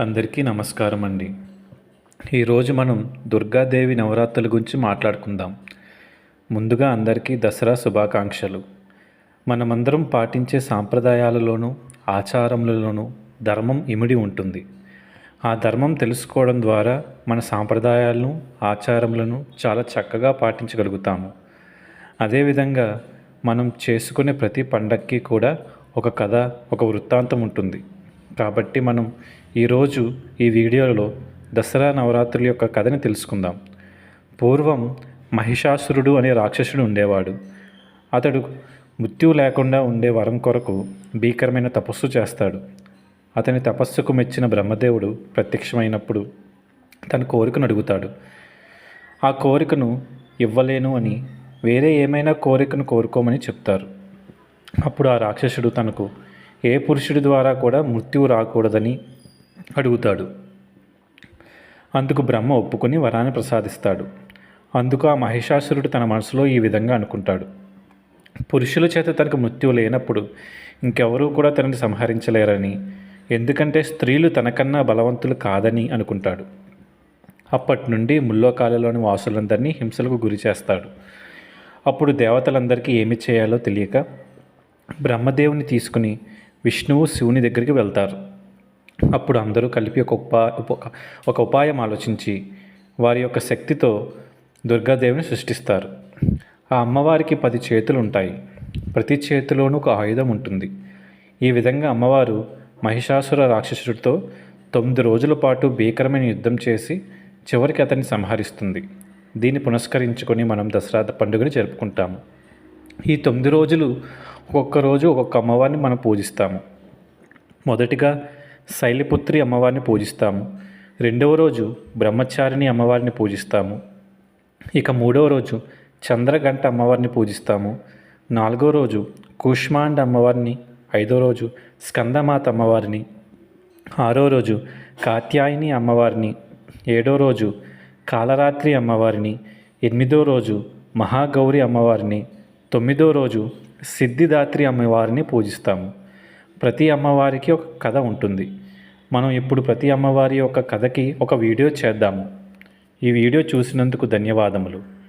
అందరికీ నమస్కారం అండి ఈరోజు మనం దుర్గాదేవి నవరాత్రుల గురించి మాట్లాడుకుందాం. ముందుగా అందరికీ దసరా శుభాకాంక్షలు. మనమందరం పాటించే సాంప్రదాయాలలోనూ ఆచారములలోనూ ధర్మం ఇమిడి ఉంటుంది. ఆ ధర్మం తెలుసుకోవడం ద్వారా మన సాంప్రదాయాలను ఆచారములను చాలా చక్కగా పాటించగలుగుతాము. అదేవిధంగా మనం చేసుకునే ప్రతి పండక్కి కూడా ఒక కథ ఒక వృత్తాంతం ఉంటుంది. కాబట్టి మనం ఈరోజు ఈ వీడియోలో దసరా నవరాత్రుల యొక్క కథని తెలుసుకుందాం. పూర్వం మహిషాసురుడు అనే రాక్షసుడు ఉండేవాడు. అతడు మృత్యువు లేకుండా ఉండే వరం కొరకు భీకరమైన తపస్సు చేస్తాడు. అతని తపస్సుకు మెచ్చిన బ్రహ్మదేవుడు ప్రత్యక్షమైనప్పుడు తన కోరికను అడుగుతాడు. ఆ కోరికను ఇవ్వలేను అని వేరే ఏమైనా కోరికను కోరుకోమని చెప్తారు. అప్పుడు ఆ రాక్షసుడు తనకు ఏ పురుషుడి ద్వారా కూడా మృత్యువు రాకూడదని అడుగుతాడు. అందుకు బ్రహ్మ ఒప్పుకొని వరాన్ని ప్రసాదిస్తాడు. అందుకు ఆ మహిషాసురుడు తన మనసులో ఈ విధంగా అనుకుంటాడు. పురుషుల చేత తనకు మృత్యువు లేనప్పుడు ఇంకెవరూ కూడా తనని సంహరించలేరని ఎందుకంటే స్త్రీలు తనకన్నా బలవంతులు కాదని అనుకుంటాడు. అప్పటి నుండి ముల్లోకాలలోని వాసులందరినీ హింసలకు గురి చేస్తాడు. అప్పుడు దేవతలందరికీ ఏమి చేయాలో తెలియక బ్రహ్మదేవుని తీసుకుని విష్ణువు శివుని దగ్గరికి వెళ్తారు. అప్పుడు అందరూ కలిపి ఒక ఉపా ఉప- ఒక ఉపాయం ఆలోచించి వారి యొక్క శక్తితో దుర్గాదేవిని సృష్టిస్తారు. ఆ అమ్మవారికి పది చేతులు ఉంటాయి ప్రతి చేతిలోనూ ఒక ఆయుధం ఉంటుంది. ఈ విధంగా అమ్మవారు మహిషాసుర రాక్షసుడితో తొమ్మిది రోజుల పాటు భీకరమైన యుద్ధం చేసి చివరికి అతన్ని సంహరిస్తుంది. దీన్ని పునస్కరించుకొని మనం దసరా పండుగని జరుపుకుంటాము. ఈ తొమ్మిది రోజులు ఒక్కొక్క రోజు ఒక్కొక్క అమ్మవారిని మనం పూజిస్తాము. మొదటిగా శైలిపుత్రి అమ్మవారిని పూజిస్తాము. రెండవ రోజు బ్రహ్మచారిణి అమ్మవారిని పూజిస్తాము. ఇక మూడవ రోజు చంద్రగంట అమ్మవారిని పూజిస్తాము. నాలుగో రోజు కూష్మాండ అమ్మవారిని ఐదో రోజు స్కందమాత అమ్మవారిని ఆరో రోజు కాత్యాయని అమ్మవారిని ఏడో రోజు కాలరాత్రి అమ్మవారిని ఎనిమిదో రోజు మహాగౌరి అమ్మవారిని తొమ్మిదో రోజు సిద్ధిదాత్రి అమ్మవారిని పూజిస్తాము. ప్రతి అమ్మవారికి ఒక కథ ఉంటుంది. మనం ఇప్పుడు ప్రతి అమ్మవారి యొక్క కథకి ఒక వీడియో చేద్దాము. ఈ వీడియో చూసినందుకు ధన్యవాదములు.